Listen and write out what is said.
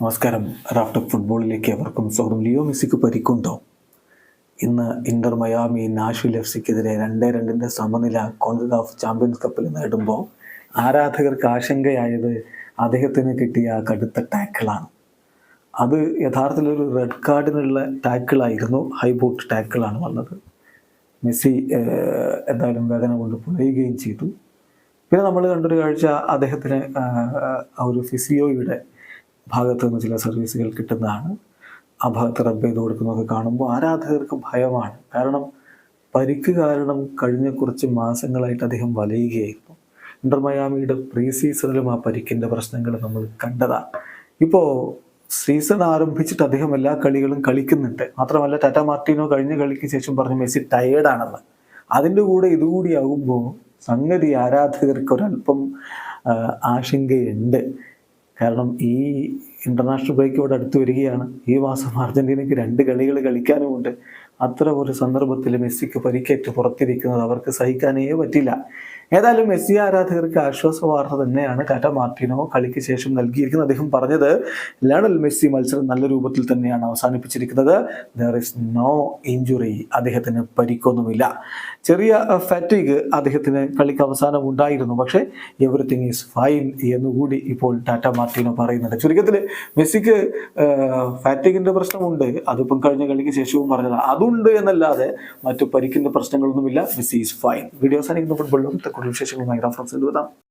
നമസ്കാരം. റാഫ്റ്റർ ഫുട്ബോളിലേക്ക് അവർക്കും സ്വാഗതം. ലിയോ മെസ്സിക്ക് പരിക്കുണ്ടോ? ഇന്ന് ഇന്റർ മയാമി നാഷ്വിൽ എഫ് സിക്കെതിരെ രണ്ടേ രണ്ടിന്റെ സമനില കോൺഗ്രസ് ചാമ്പ്യൻസ് കപ്പിൽ നേടുമ്പോൾ ആരാധകർക്ക് ആശങ്കയായത് അദ്ദേഹത്തിന് കിട്ടിയ കടുത്ത ടാക്കിളാണ്. അത് യഥാർത്ഥത്തിൽ ഒരു റെഡ് കാർഡിനുള്ള ടാക്കിളായിരുന്നു. ഹൈബോട്ട് ടാക്കിളാണ് വന്നത്. മെസ്സി എന്തായാലും വേദന കൊണ്ട് പുലയുകയും ചെയ്തു. പിന്നെ നമ്മൾ കണ്ടൊരു കാഴ്ച അദ്ദേഹത്തിന് ഒരു ഫിസിയോയുടെ ഭാഗത്ത് നിന്ന് ചില സർവീസുകൾ കിട്ടുന്നതാണ്. ആ ഭാഗത്ത് റബ്ബ് ചെയ്ത് കൊടുക്കുന്നതൊക്കെ കാണുമ്പോൾ ആരാധകർക്ക് ഭയമാണ്. കാരണം പരിക്ക് കാരണം കഴിഞ്ഞ കുറച്ച് മാസങ്ങളായിട്ട് അദ്ദേഹം വലയുകയായിരുന്നു. ഇന്റർ മയാമിയുടെ പ്രീ സീസണിലും ആ പരിക്കിന്റെ പ്രശ്നങ്ങൾ നമ്മൾ കണ്ടതാണ് ഇപ്പോൾ സീസൺ ആരംഭിച്ചിട്ട് അദ്ദേഹം എല്ലാ കളികളും കളിക്കുന്നുണ്ട്. മാത്രമല്ല ടാറ്റ മാർട്ടിനോ കഴിഞ്ഞ കളിക്ക് ശേഷം പറഞ്ഞു മെസ്സി ടയേർഡാണെന്ന് അതിന്റെ കൂടെ ഇതുകൂടി ആകുമ്പോൾ സംഗതി ആരാധകർക്ക് ഒരല്പം ആശങ്കയുണ്ട്. കാരണം ഈ ഇന്റർനാഷണൽ ബ്രേക്ക് ഇവിടെ അടുത്ത് വരികയാണ്. ഈ മാസം അർജന്റീനയ്ക്ക് രണ്ട് കളികൾ കളിക്കാനുമുണ്ട്. അത്ര ഒരു സന്ദർഭത്തിൽ മെസ്സിക്ക് പരിക്കേറ്റ് പുറത്തിരിക്കുന്നത് അവർക്ക് സഹിക്കാനേ പറ്റില്ല. ഏതായാലും മെസ്സി ആരാധകർക്ക് ആശ്വാസ വാർത്ത തന്നെയാണ് ടാറ്റ മാർട്ടിനോ കളിക്ക് ശേഷം നൽകിയിരിക്കുന്നത്. അദ്ദേഹം പറഞ്ഞത് ലണൽ മെസ്സി മത്സരം നല്ല രൂപത്തിൽ തന്നെയാണ് അവസാനിപ്പിച്ചിരിക്കുന്നത്. ദർ ഇസ് നോ ഇഞ്ചുറി അദ്ദേഹത്തിന് പരിക്കൊന്നുമില്ല. ചെറിയ ഫാറ്റിഗ് അദ്ദേഹത്തിന് കളിക്ക് അവസാനം ഉണ്ടായിരുന്നു. പക്ഷേ എവറിത്തിങ് ഈസ് ഫൈൻ എന്നുകൂടി ഇപ്പോൾ ടാറ്റ മാർട്ടിനോ പറയുന്നുണ്ട്. ചുരുക്കത്തിൽ മെസ്സിക്ക് ഫാറ്റിഗിന്റെ പ്രശ്നമുണ്ട്. അതിപ്പം കഴിഞ്ഞ കളിക്ക് ശേഷവും പറഞ്ഞത്. അതുണ്ട് എന്നല്ലാതെ മറ്റു പരിക്കിന്റെ പ്രശ്നങ്ങളൊന്നുമില്ല. മെസ്സി ഈസ് ഫൈൻ വീഡിയോസ് ആണെങ്കിൽ ഫുട്ബോളിലും കൂടുതൽ വിശേഷങ്ങളുമായി റഫറൻസ് എഴുതാം